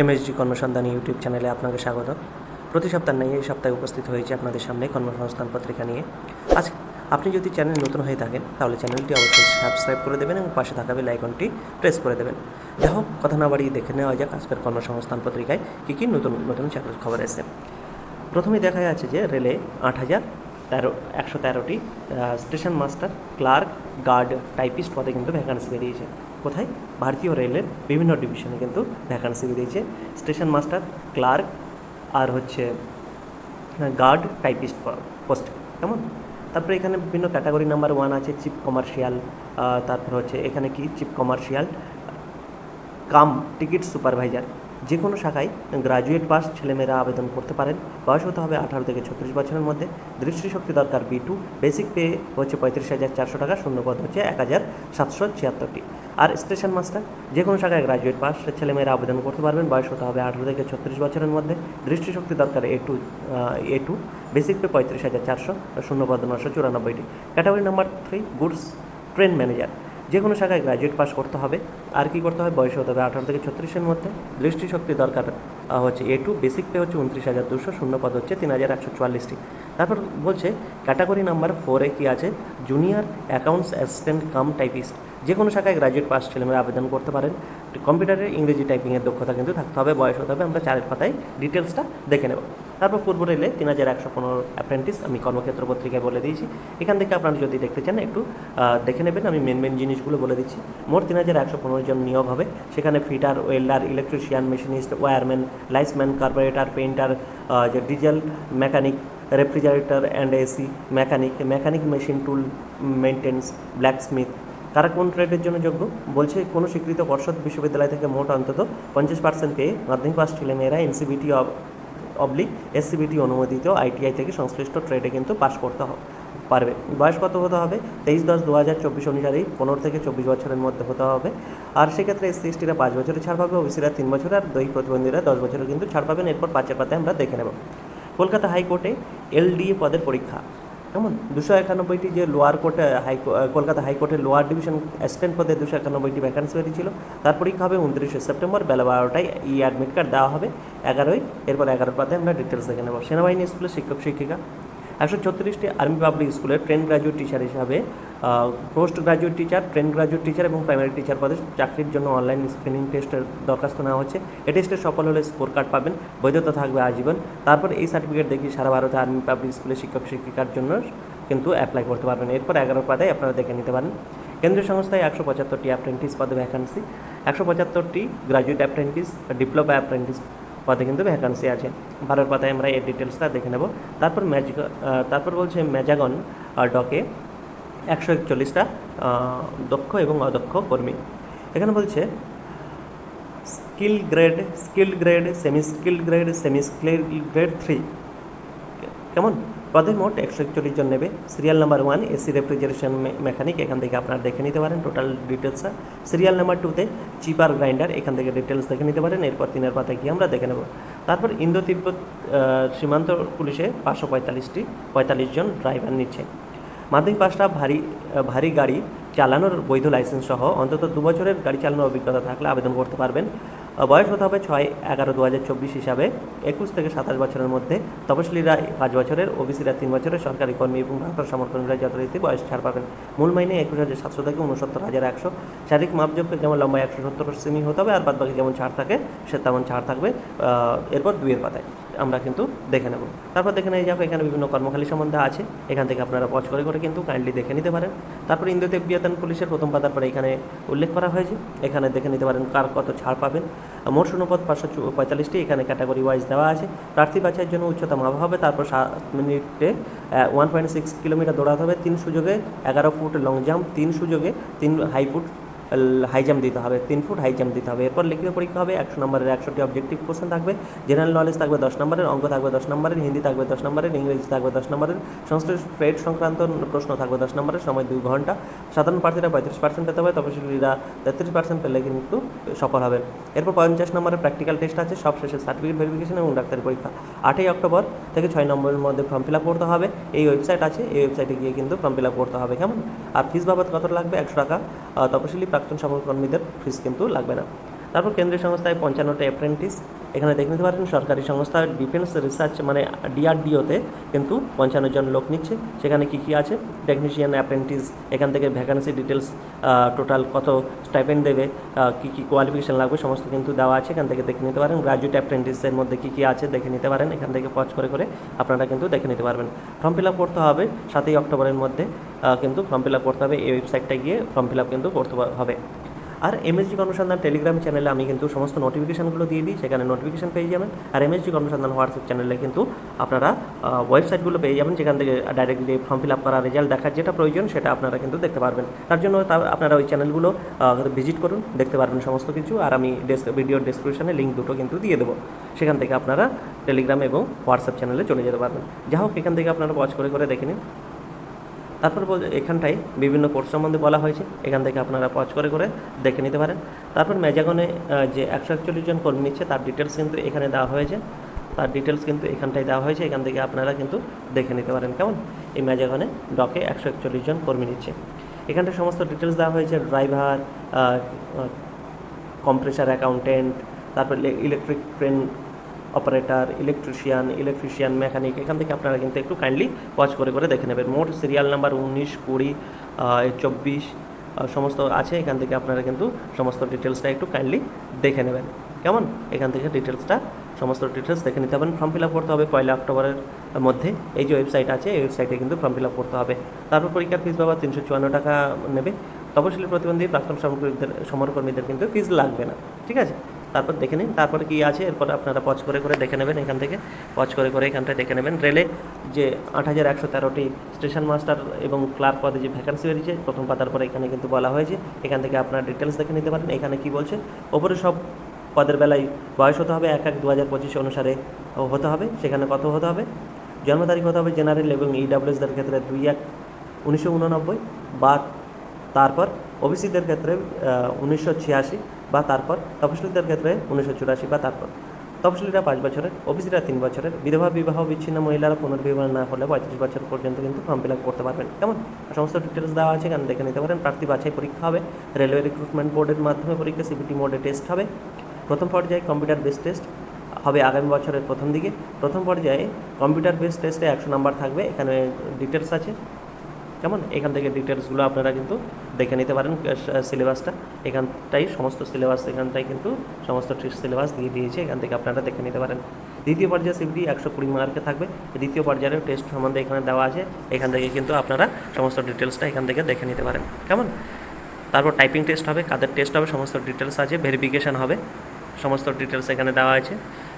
MSG কর্মসন্ধান YouTube চ্যানেলে আপনাকে স্বাগত। প্রতি সপ্তাহ নিয়ে এই সপ্তাহে উপস্থিত হয়েছে আপনাদের সামনে কর্মসংস্থান পত্রিকা নিয়ে। আজ আপনি যদি চ্যানেল নতুন হয়ে থাকেন, তাহলে চ্যানেলটি অবশ্যই সাবস্ক্রাইব করে দেবেন এবং পাশে থাকা বেল আইকনটি প্রেস করে দেবেন। যাই হোক, কথা না বাড়িয়ে দেখে নেওয়া যাক আজকের কর্মসংস্থান পত্রিকায় কী কী নতুন নতুন চাকরির খবর এসেছে। প্রথমেই দেখা যাচ্ছে যে রেলে আট হাজার তেরো, একশো তেরোটি station master clerk guard typist পদে কিন্তু ভ্যাকান্সি বেরিয়েছে। কোথায়? ভারতীয় রেলের বিভিন্ন ডিভিশনে কিন্তু ভ্যাকান্সি দিয়েছে। স্টেশন মাস্টার ক্লার্ক আর হচ্ছে গার্ড টাইপিস্ট পোস্ট কেমন? তারপরে এখানে বিভিন্ন ক্যাটাগরি নাম্বার ওয়ান আছে চিপ কমার্শিয়াল তারপর হচ্ছে এখানে কি? Chief commercial cum ticket supervisor যে কোনো শাখায় গ্রাজুয়েট পাস ছেলেমেয়েরা আবেদন করতে পারেন। বয়স হতে হবে আঠারো থেকে ছত্রিশ বছরের মধ্যে। দৃষ্টিশক্তি দরকার বি টু বেসিক পে হচ্ছে পঁয়ত্রিশ হাজার চারশো টাকা শূন্যপদ হচ্ছে এক হাজার সাতশো ছিয়াত্তরটি। আর স্টেশন মাস্টার যে কোনো শাখায় গ্রাজুয়েট পাস ছেলেমেয়েরা আবেদন করতে পারবেন। বয়স হতে হবে আঠারো থেকে ছত্রিশ বছরের মধ্যে। দৃষ্টিশক্তি দরকার A two A two. Basic pay পঁয়ত্রিশ হাজার চারশো শূন্যপদ নশো চুরানব্বইটি। Category number three, goods train manager. যে কোনো শাখায় গ্র্যাজুয়েট পাস করতে হবে। আর কি করতে হবে বয়স হতে হবে আঠারো থেকে ছত্রিশের মধ্যে। দৃষ্টিশক্তি দরকার হচ্ছে এ টু বেসিক পে হচ্ছে উনত্রিশ হাজার দুশো, শূন্য পদ হচ্ছে তিন হাজার একশো চুয়াল্লিশটি। তারপর বলছে ক্যাটাগরি নাম্বার ফোরে কি আছে? Junior accounts assistant cum typist যে কোনো শাখায় গ্র্যাজুয়েট পাস ছেলেমেয়েরা আবেদন করতে পারেন। কম্পিউটারে ইংরেজি টাইপিংয়ের দক্ষতা কিন্তু থাকতে হবে, বয়স হতে হবে। আমরা চারের পাতায় ডিটেলসটা দেখে নেব। তারপর পূর্ব রেলে তিন হাজার একশো পনেরো অ্যাপ্রেন্টিস আমি কর্মক্ষেত্র পত্রিকায় বলে দিয়েছি। এখান থেকে আপনারা যদি দেখতে চান, একটু দেখে নেবেন। আমি মেন মেন জিনিসগুলো বলে দিচ্ছি। মোট তিন হাজার একশো পনেরো জন নিয়োগ হবে। সেখানে fitter, welder electrician machinist wireman lineman carburettor painter যে diesel mechanic refrigerator and AC mechanic mechanic machine tool maintenance blacksmith কারা কোন ট্রেডের জন্য যোগ্য? বলছে, কোনো স্বীকৃত পর্ষদ বিশ্ববিদ্যালয় থেকে মোট অন্তত পঞ্চাশ পার্সেন্ট পেয়ে মাধ্যমিক পাস ছেলেমেয়েরা এনসিবিটি অবলিক এসসিবিটি অনুমোদিত আইটিআই থেকে সংশ্লিষ্ট ট্রেডে কিন্তু পাশ করতে হবে পারবে। বয়স কত হতে হবে? তেইশ দশ দু হাজার চব্বিশ অনুযায়ী পনেরো থেকে চব্বিশ বছরের মধ্যে হতে হবে। আর সেক্ষেত্রে এসসি এসটিরা পাঁচ বছরে ছাড় পাবে, ওবিসিরা তিন বছর, আর দৈহিক প্রতিবন্ধীরা দশ বছরের কিন্তু ছাড় পাবেন। এরপর পাঁচের পাতে আমরা দেখে নেব। কলকাতা হাইকোর্টে এলডিএ পদের পরীক্ষা। কেমন? দুশো একানব্বইটি যে লোয়ার কোর্টে, হাই কলকাতা হাইকোর্টের লোয়ার ডিভিশন অ্যাসিস্ট্যান্ট পদে দুশো একানব্বইটি ভ্যাকান্সি বেরিয়েছিল তার পরীক্ষা হবে? উনত্রিশে সেপ্টেম্বর, বেলা বারোটায় ই অ্যাডমিট কার্ড দেওয়া হবে। এগারোই এরপর এগারোর পাতে আমরা ডিটেলস দেখে নেব। সেনাবাহিনী, স্কুলের শিক্ষক, শিক্ষিকা। একশো ছত্রিশটি আর্মি পাবলিক স্কুলের ট্রেন গ্রাজুয়েট টিচার হিসাবে post graduate teacher trained graduate teacher এবং প্রাইমারি টিচার পদে চাকরির জন্য অনলাইন স্ক্রিনিং টেস্টের দরখাস্ত নেওয়া হচ্ছে। এই টেস্টে সফল হলে স্কোর কার্ড পাবেন, বৈধতা থাকবে আজীবন। তারপর এই সার্টিফিকেট দেখি সারা ভারতে আর্মি পাবলিক স্কুলের শিক্ষক শিক্ষিকার জন্য কিন্তু অ্যাপ্লাই করতে পারবেন এরপর এগারো পাতায় আপনারা দেখে নিতে পারেন। কেন্দ্রীয় সংস্থায় একশো পঁচাত্তরটি অ্যাপ্রেন্টিস পদে ভ্যাকান্সি একশো পঁচাত্তরটি গ্রাজুয়েট অ্যাপ্রেন্টিস ডিপ্লোমা অ্যাপ্রেন্টিস পদে কিন্তু ভ্যাকান্সি আছে। বারোর পাতায় আমরা এই ডিটেলসটা দেখে নেব। তারপর ম্যাজিক তারপর বলছে ম্যাজাগন ডকে একশো একচল্লিশটা দক্ষ এবং অদক্ষ কর্মী। এখানে বলছে skill grade skill grade semi skill grade semi skill grade three কেমন? পদে মোট একশো একচল্লিশ জন নেবে। Serial number one, AC refrigeration mechanic, এখান থেকে আপনারা দেখে নিতে পারেন টোটাল ডিটেলসটা সিরিয়াল নাম্বার টুতে চিপার গ্রাইন্ডার, এখান থেকে ডিটেলস দেখে নিতে পারেন, এরপর তিনের পাতায় গিয়ে আমরা দেখে নেব। তারপর ইন্দো তিব্বত সীমান্ত পুলিশে পাঁচশো পঁয়তাল্লিশটি, পঁয়তাল্লিশ জন ড্রাইভার নিচ্ছে। মাধ্যমিক পাশটা ভারী ভারী গাড়ি চালানোর বৈধ লাইসেন্স সহ অন্তত দু বছরের গাড়ি চালানোর অভিজ্ঞতা থাকলে আবেদন করতে পারবেন। বয়স হতে হবে ছয় এগারো দু হাজার চব্বিশ হিসাবে। একুশ থেকে সাতাশ বছরের মধ্যে। তপশিলীরা পাঁচ বছরের, ওবিসিরা তিন বছরের, সরকারি কর্মী এবং ভারতের সমর্থনরা যথারীতি বয়স ছাড় পাবেন। মূল মাইনে একুশ হাজার সাতশো থেকে উনসত্তর হাজার একশো। শারীরিক মাপযোগ্য যেমন লম্বা একশো সত্তর সেমি হতে হবে, আর বাদবাকি যেমন ছাড় থাকে, সে তেমন ছাড় থাকবে এরপর দুইয়ের পাতায়। আমরা কিন্তু দেখে নেব। তারপর দেখে নিয়ে যাব এখানে বিভিন্ন কর্মখালী সম্বন্ধে আছে। এখান থেকে আপনারা পজ করে করে কিন্তু কাইন্ডলি দেখে নিতে পারেন। তারপর ইন্দো তিব্বতান পুলিশের প্রথম পাতার পরে এখানে উল্লেখ করা হয়েছে। এখানে দেখে নিতে পারেন কার কত ছাড় পাবেন। মোট শূন্যপদ পাঁচশো পঁয়তাল্লিশটি, এখানে ক্যাটাগরি ওয়াইজ দেওয়া আছে। প্রার্থী বাছাইয়ের জন্য উচ্চতা মাপা হবে। তারপর সাত মিনিটে ওয়ান পয়েন্ট সিক্স কিলোমিটার দৌড়াতে হবে। তিন সুযোগে এগারো ফুট লং জাম্প তিন সুযোগে তিন হাই ফুট হাই জাম্প দিতে হবে, তিন ফুট হাই জাম্প দিতে হবে। এরপর লিখিত পরীক্ষা হবে, একশো নম্বরের একশোটি অবজেক্টিভ কোশ্চেন থাকবে জেনারেল নলেজ থাকবে দশ নম্বরের, অঙ্ক থাকবে দশ নম্বরের, হিন্দি থাকবে দশ নম্বরের, ইংরেজি থাকবে দশ নম্বরের, সংশ্লিষ্ট ট্রেড সংক্রান্ত প্রশ্ন থাকবে দশ নম্বরের, সময় দুই ঘণ্টা। সাধারণ প্রার্থীরা পঁয়ত্রিশ পার্সেন্ট পেতে হবে তপশিলীরা তেত্রিশ পার্সেন্ট পেলে কিন্তু সফল হবে। এরপর পঞ্চাশ নম্বরের প্র্যাকটিক্যাল টেস্ট আছে, সব শেষে সার্টিফিকেট ভেরিফিকেশন এবং ডাক্তারি পরীক্ষা। আটই অক্টোবর থেকে ছয় নম্বরের মধ্যে ফর্ম ফিল আপ করতে হবে। এই ওয়েবসাইট আছে, এই ওয়েবসাইটে গিয়ে কিন্তু ফর্ম ফিল আপ করতে হবে, কেমন? আর ফিস বাবদ কত লাগবে? একশো টাকা। তপশিলি প্রাক্তন সফল কর্মীদের ফিস কিন্তু লাগবে না। তারপর কেন্দ্রীয় সংস্থায় পঞ্চান্নটা অ্যাপ্রেন্টিস এখানে দেখে নিতে পারেন সরকারি সংস্থা ডিফেন্স রিসার্চ মানে ডিআরডিওতে কিন্তু পঞ্চান্ন জন লোক নিচ্ছে। সেখানে কি কি আছে? টেকনিশিয়ান অ্যাপ্রেন্টিস এখান থেকে ভ্যাকান্সি ডিটেলস টোটাল কত স্টাইপেন্ড দেবে কি কি কোয়ালিফিকেশন লাগবে সমস্ত কিন্তু দেওয়া আছে। এখান থেকে দেখে নিতে পারেন। গ্রাজুয়েট অ্যাপ্রেন্টিসের মধ্যে কি কি আছে দেখে নিতে পারেন। এখান থেকে পজ করে করে আপনারা কিন্তু দেখে নিতে পারবেন। ফর্ম ফিল আপ করতে হবে সাতই অক্টোবরের মধ্যে। কিন্তু ফর্ম ফিল আপ করতে হবে। এই ওয়েবসাইটটা গিয়ে ফর্ম ফিল আপ কিন্তু করতে হবে। আর এমএসজি কর্মসন্ধান টেলিগ্রাম চ্যানেলে আমি কিন্তু সমস্ত নোটিফিকেশানগুলো দিয়ে দিই, সেখানে নোটিফিকেশান পেয়ে যাবেন। আর এমএসজি কর্মসন্ধান হোয়াটসঅ্যাপ চ্যানেলে কিন্তু আপনারা ওয়েবসাইটগুলো পেয়ে যাবেন, যেখান থেকে ডাইরেক্টলি ফর্ম ফিল আপ করা রেজাল্ট দেখার যেটা প্রয়োজন, সেটা আপনারা কিন্তু দেখতে পারবেন। তার জন্য আপনারা ওই চ্যানেলগুলো ভিজিট করুন, দেখতে পারবেন সমস্ত কিছু। আর আমি ভিডিওর ডেসক্রিপশনে লিঙ্ক দুটো কিন্তু দিয়ে দেবো। সেখান থেকে আপনারা টেলিগ্রাম এবং হোয়াটসঅ্যাপ চ্যানেলে চলে যেতে পারবেন। যা হোক, এখান থেকে আপনারা ওয়াচ করে করে দেখে নিন। তারপর এখানটায় বিভিন্ন কোর্স সম্বন্ধে বলা হয়েছে। এখান থেকে আপনারা পজ করে করে দেখে নিতে পারেন। তারপর ম্যাজাগনে যে একশো একচল্লিশ জন কর্মী নিচ্ছে, তার ডিটেলস কিন্তু এখানে দেওয়া হয়েছে। তার ডিটেলস কিন্তু এখানটায় দেওয়া হয়েছে। এখান থেকে আপনারা কিন্তু দেখে নিতে পারেন। কেমন? এই ম্যাজাগনে ডকে একশো একচল্লিশ জন কর্মী নিচ্ছে। এখানটায় সমস্ত ডিটেলস দেওয়া হয়েছে। ড্রাইভার কম্প্রেসার অ্যাকাউন্টেন্ট তারপর electric train operator electrician electrician mechanic এখান থেকে আপনারা কিন্তু একটু কাইন্ডলি ওয়াচ করে করে দেখে নেবেন। মোট সিরিয়াল নাম্বার উনিশ, কুড়ি চব্বিশ সমস্ত আছে। এখান থেকে আপনারা কিন্তু সমস্ত ডিটেলসটা একটু কাইন্ডলি দেখে নেবেন। কেমন? এখান থেকে ডিটেলসটা সমস্ত ডিটেলস দেখে নিতে পারেন ফর্ম ফিল আপ করতে হবে পয়লা অক্টোবরের মধ্যে। এই যে ওয়েবসাইট আছে, এই ওয়েবসাইটে কিন্তু ফর্ম ফিল আপ করতে হবে। তারপর পরীক্ষার ফিস বাবা তিনশো চুয়ান্ন টাকা নেবে। তপশিলি প্রতিবন্ধী প্রাক্তন সমরকর্মীদের সমরকর্মীদের কিন্তু ফিস লাগবে না। ঠিক আছে? তারপর দেখে নিন, তারপরে কী আছে? এরপর আপনারা পজ করে করে দেখে নেবেন এখান থেকে। পজ করে করে এখানটায় দেখে নেবেন। রেলে যে আট হাজার একশো তেরোটি স্টেশন মাস্টার এবং ক্লার্ক পদে যে ভ্যাকান্সি বেরিয়েছে, প্রথম পাতার পরে এখানে কিন্তু বলা হয়েছে। এখান থেকে আপনারা ডিটেলস দেখে নিতে পারেন। এখানে কি বলছে? ওপরে সব পদের বেলায় বয়স হতে হবে এক এক দু হাজার পঁচিশ অনুসারে হতে হবে। সেখানে কত হতে হবে? জন্ম তারিখ হতে হবে জেনারেল এবং ইডাব্লিউএসদের ক্ষেত্রে দুই এক উনিশশো উননব্বই। বা তারপর ওবিসিদের ক্ষেত্রে উনিশশো ছিয়াশি। বা তারপর তপশিলীদের ক্ষেত্রে উনিশশো চুরাশি বা তারপর। তপশিলীরা পাঁচ বছরের, ওবিসিরা তিন বছরের, বিধবা, বিবাহ বিচ্ছিন্ন মহিলারা পুনর্বিবাহ না হলে পঁয়ত্রিশ বছর পর্যন্ত কিন্তু ফর্ম ফিল আপ করতে পারবেন। কেমন সমস্ত ডিটেলস দেওয়া আছে, এখানে দেখে নিতে পারেন। প্রার্থী বাছাই পরীক্ষা হবে, রেলওয়ে রিক্রুটমেন্ট বোর্ডের মাধ্যমে পরীক্ষা সিবিটি মোডে টেস্ট হবে। প্রথম পর্যায়ে কম্পিউটার বেস টেস্ট হবে আগামী বছরের প্রথম দিকে। প্রথম পর্যায়ে কম্পিউটার বেস টেস্টে একশো নাম্বার থাকবে, এখানে ডিটেলস আছে। কেমন? এখান থেকে ডিটেলসগুলো আপনারা কিন্তু দেখে নিতে পারেন সিলেবাসটা এখানটাই সমস্ত সিলেবাস এখানটাই কিন্তু সমস্ত সিলেবাস দিয়ে দিয়েছে, এখান থেকে আপনারা দেখে নিতে পারেন। দ্বিতীয় পর্যায়ে সিবিডি একশো কুড়ি মার্কে থাকবে। দ্বিতীয় পর্যায়ের টেস্ট সম্বন্ধে এখানে দেওয়া আছে। এখান থেকে কিন্তু আপনারা সমস্ত ডিটেলসটা এখান থেকে দেখে নিতে পারেন। কেমন? তারপর টাইপিং টেস্ট হবে, কাদের টেস্ট হবে, সমস্ত ডিটেলস আছে ভেরিফিকেশান হবে, সমস্ত ডিটেলস এখানে দেওয়া আছে।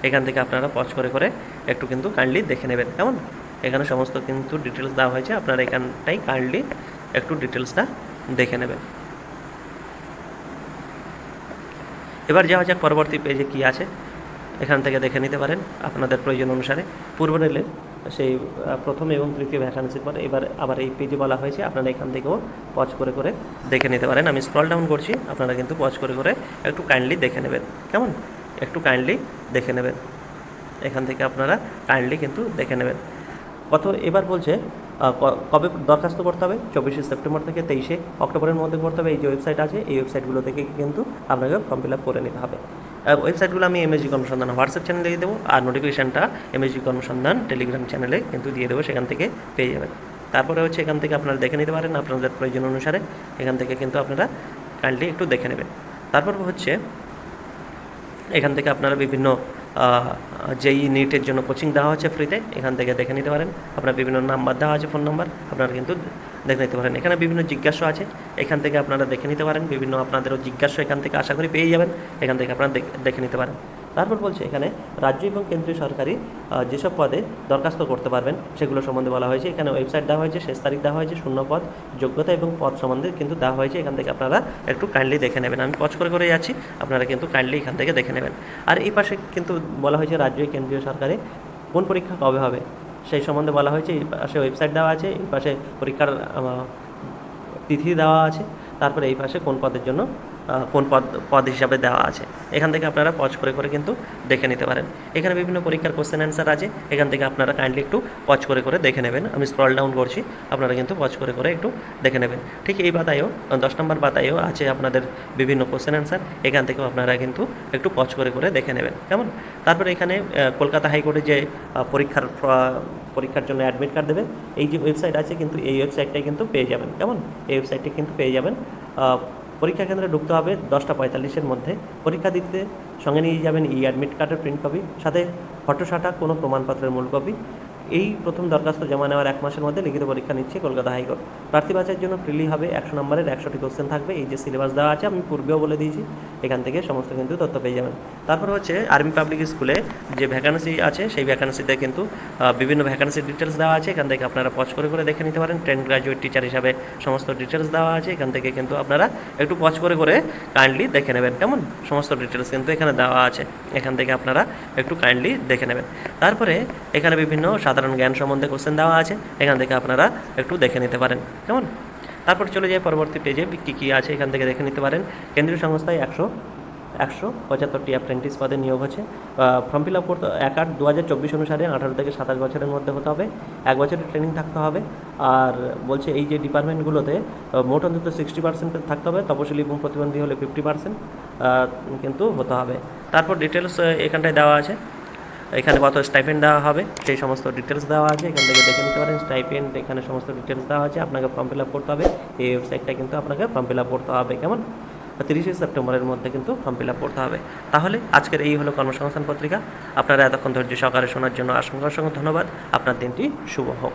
এখান থেকে আপনারা পজ করে করে একটু কিন্তু কাইন্ডলি দেখে নেবেন। কেমন? এখানে সমস্ত কিন্তু ডিটেলস দেওয়া হয়েছে। আপনারা এখানটাই কাইন্ডলি একটু ডিটেলসটা দেখে নেবেন। এবার যাওয়া যাক পরবর্তী পেজে কী আছে। এখান থেকে দেখে নিতে পারেন আপনাদের প্রয়োজন অনুসারে। পূর্ব রেলের সেই প্রথম এবং তৃতীয় ভ্যাকান্সির পরে এবার আবার এই পেজে বলা হয়েছে। আপনারা এখান থেকেও পজ করে করে দেখে নিতে পারেন। আমি স্ক্রল ডাউন করছি, আপনারা কিন্তু পজ করে করে একটু কাইন্ডলি দেখে নেবেন। কেমন? একটু কাইন্ডলি দেখে নেবেন। এখান থেকে আপনারা কাইন্ডলি কিন্তু দেখে নেবেন। কত এবার বলছে কবে দরখাস্ত করতে হবে? চব্বিশে সেপ্টেম্বর থেকে তেইশে অক্টোবরের মধ্যে করতে হবে। এই যে ওয়েবসাইট আছে, এই ওয়েবসাইটগুলো থেকে কিন্তু আপনাকে ফর্ম ফিল আপ করে নিতে হবে। ওয়েবসাইটগুলো আমি এমএসজি কর্মসন্ধান হোয়াটসঅ্যাপ চ্যানেলে দিয়ে দেবো আর নোটিফিকেশানটা এমএসজি কর্মসন্ধান টেলিগ্রাম চ্যানেলে কিন্তু দিয়ে দেবো, সেখান থেকে পেয়ে যাবেন। তারপরে হচ্ছে এখান থেকে আপনারা দেখে নিতে পারেন আপনাদের প্রয়োজন অনুসারে, এখান থেকে কিন্তু আপনারা কাইন্ডলি একটু দেখে নেবেন। তারপর হচ্ছে, এখান থেকে আপনারা বিভিন্ন যেই নিটের জন্য কোচিং দেওয়া হচ্ছে ফ্রিতে এখান থেকে দেখে নিতে পারেন। আপনার বিভিন্ন নাম্বার দেওয়া আছে ফোন নাম্বার আপনারা কিন্তু দেখে নিতে পারেন। এখানে বিভিন্ন জিজ্ঞাসা আছে, এখান থেকে আপনারা দেখে নিতে পারেন। বিভিন্ন আপনাদেরও জিজ্ঞাসা এখান থেকে আশা করি পেয়ে যাবেন। এখান থেকে আপনারা দেখে- নিতে পারেন। তারপর বলছে এখানে রাজ্য এবং কেন্দ্রীয় সরকারি যেসব পদে দরখাস্ত করতে পারবেন, সেগুলো সম্বন্ধে বলা হয়েছে। এখানে ওয়েবসাইট দেওয়া হয়েছে, শেষ তারিখ দেওয়া হয়েছে, শূন্য পদ, যোগ্যতা এবং পদ সম্বন্ধে কিন্তু দেওয়া হয়েছে। এখান থেকে আপনারা একটু কাইন্ডলি দেখে নেবেন। আমি পজ করে করে যাচ্ছি আপনারা কিন্তু কাইন্ডলি এখান থেকে দেখে নেবেন। আর এই পাশে কিন্তু বলা হয়েছে রাজ্য কেন্দ্রীয় সরকারে কোন পরীক্ষা কবে হবে? সেই সম্বন্ধে বলা হয়েছে, এই পাশে ওয়েবসাইট দেওয়া আছে, এই পাশে পরীক্ষার তিথি দেওয়া আছে। তারপরে এই পাশে কোন পদের জন্য কোন পদ পদ হিসাবে দেওয়া আছে। এখান থেকে আপনারা পজ করে করে কিন্তু দেখে নিতে পারেন। এখানে বিভিন্ন পরীক্ষার কোশ্চেন অ্যান্সার আছে। এখান থেকে আপনারা কাইন্ডলি একটু পজ করে করে দেখে নেবেন। আমি স্ক্রল ডাউন করছি। আপনারা কিন্তু পজ করে করে একটু দেখে নেবেন। ঠিক এই বাতায়ও দশ নম্বর বাতায়ও আছে আপনাদের বিভিন্ন কোশ্চেন অ্যান্সার এখান থেকেও আপনারা কিন্তু একটু পজ করে করে দেখে নেবেন। কেমন? তারপরে এখানে কলকাতা হাইকোর্টে যে পরীক্ষার পরীক্ষার জন্য অ্যাডমিট কার্ড দেবে এই যে ওয়েবসাইট আছে কিন্তু এই ওয়েবসাইটটাই কিন্তু পেয়ে যাবেন। কেমন? এই ওয়েবসাইটটি কিন্তু পেয়ে যাবেন। পরীক্ষা কেন্দ্রে ঢুকতে হবে দশটা পঁয়তাল্লিশের মধ্যে। পরীক্ষা দিতে সঙ্গে নিয়ে যাবেন ই অ্যাডমিট কার্ডের প্রিন্ট কপি সাথে ফটোসাটা কোনো প্রমাণপত্রের মূল কপি এই প্রথম দরখাস্ত জমা নেওয়ার এক মাসের মধ্যে লিখিত পরীক্ষা নিচ্ছে কলকাতা হাইকোর্ট। প্রার্থী বাছাইয়ের জন্য প্রিলি হবে একশো নম্বরের একশোটি কোশ্চেন থাকবে। এই যে সিলেবাস দেওয়া আছে, আমি পূর্বেও বলে দিয়েছি। এখান থেকে সমস্ত কিন্তু তথ্য পেয়ে যাবেন। তারপর হচ্ছে আর্মি পাবলিক স্কুলে যে ভ্যাকান্সি আছে, সেই ভ্যাকান্সিতে কিন্তু বিভিন্ন ভ্যাকান্সির ডিটেলস দেওয়া আছে। এখান থেকে আপনারা পজ করে করে দেখে নিতে পারেন। টেন গ্রাজুয়েট টিচার হিসাবে সমস্ত ডিটেলস দেওয়া আছে। এখান থেকে কিন্তু আপনারা একটু পজ করে করে কাইন্ডলি দেখে নেবেন। কেমন? সমস্ত ডিটেলস কিন্তু এখানে দেওয়া আছে। এখান থেকে আপনারা একটু কাইন্ডলি দেখে নেবেন। তারপরে এখানে বিভিন্ন সাধারণ জ্ঞান সম্বন্ধে কোশ্চেন দেওয়া আছে, এখান থেকে আপনারা একটু দেখে নিতে পারেন। কেমন? তারপর চলে যায় পরবর্তী পেজে কী কী আছে এখান থেকে দেখে নিতে পারেন। কেন্দ্রীয় সংস্থায় একশো একশো পঁচাত্তরটি অ্যাপ্রেন্টিস পদে নিয়োগ হচ্ছে। ফর্ম ফিল আপ করতে এক আট দু হাজার চব্বিশ অনুসারে আঠারো থেকে সাতাশ বছরের মধ্যে হতে হবে। এক বছরের ট্রেনিং থাকতে হবে। আর বলছে এই যে ডিপার্টমেন্টগুলোতে মোট অন্তত সিক্সটি পার্সেন্ট থাকতে হবে। তপশিলি এবং প্রতিবন্ধী হলে ফিফটি পার্সেন্ট কিন্তু হতে হবে। তারপর ডিটেলস এখানটায় দেওয়া আছে। এখানে কত স্টাইপেন্ড দেওয়া হবে? সেই সমস্ত ডিটেলস দেওয়া আছে, এখান থেকে দেখে নিতে পারেন। স্টাইপেন্ড এখানে সমস্ত ডিটেলস দেওয়া আছে, আপনাকে ফর্ম ফিল আপ করতে হবে। এই ওয়েবসাইটটা কিন্তু আপনাকে ফর্ম ফিল আপ করতে হবে, কেমন? তিরিশে সেপ্টেম্বরের মধ্যে কিন্তু ফর্ম ফিল আপ করতে হবে। তাহলে আজকের এই হলো কর্মসংস্থান পত্রিকা। আপনারা এতক্ষণ ধৈর্য সহকারে শোনার জন্য অসংখ্য অসংখ্য ধন্যবাদ। আপনার দিনটি শুভ হোক।